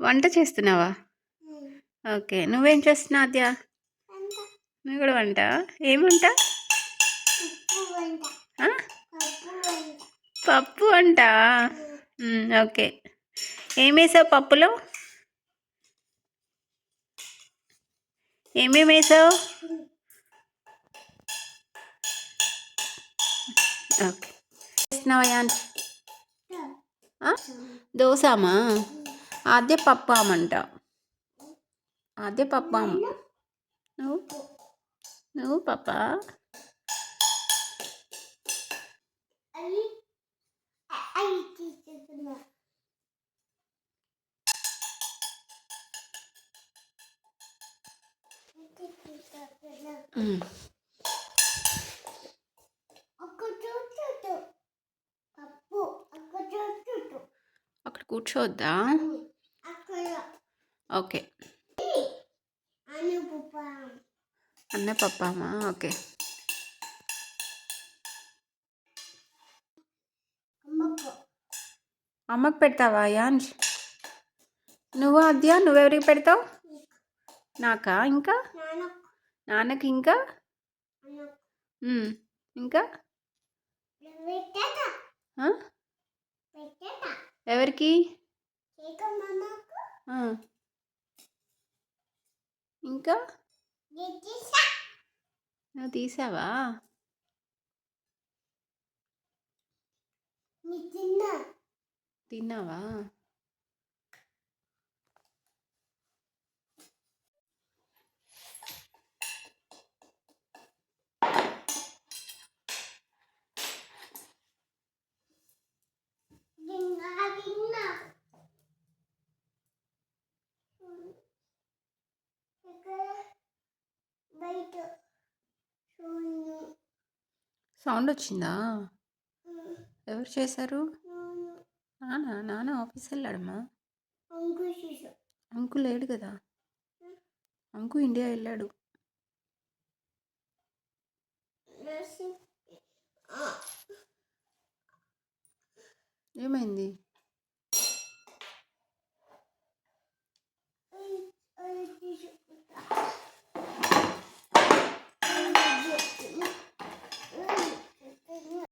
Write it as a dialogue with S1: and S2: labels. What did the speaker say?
S1: వంట చేస్తున్నావా? ఓకే. నువ్వేం చేస్తున్నావు అద్యా నువ్వు కూడా వంట ఏం వంట? పప్పు వంట? ఓకే. ఏం వేసావు పప్పులో? ఏమేమి వేసావు? ఓకే. చేస్తున్నావా దోసమా ఆద్య పప్పామంట ఆద్య పప్పాం నువ్వు నువ్వు పప్ప మ్, కూర్చోద్దా? ఓకే. అన్న పప్పామా ఓకే. అమ్మకు పెడతావా యాన్స్ నువ్వు అద్యా నువ్వెవరికి పెడతావు? నాకా ఇంకా? నాన్నకి ఇంకా? ఇంకా? ఎవరికి. ఇంకా? నువ్వు తీసావా? తిన్నావా? సౌండ్ వచ్చిందా ఎవరు చేశారు? నాన్న. నాన్న ఆఫీస్ వెళ్ళాడమ్మా అంకు లేడు కదా? అంకు ఇండియా వెళ్ళాడు ఏమైంది?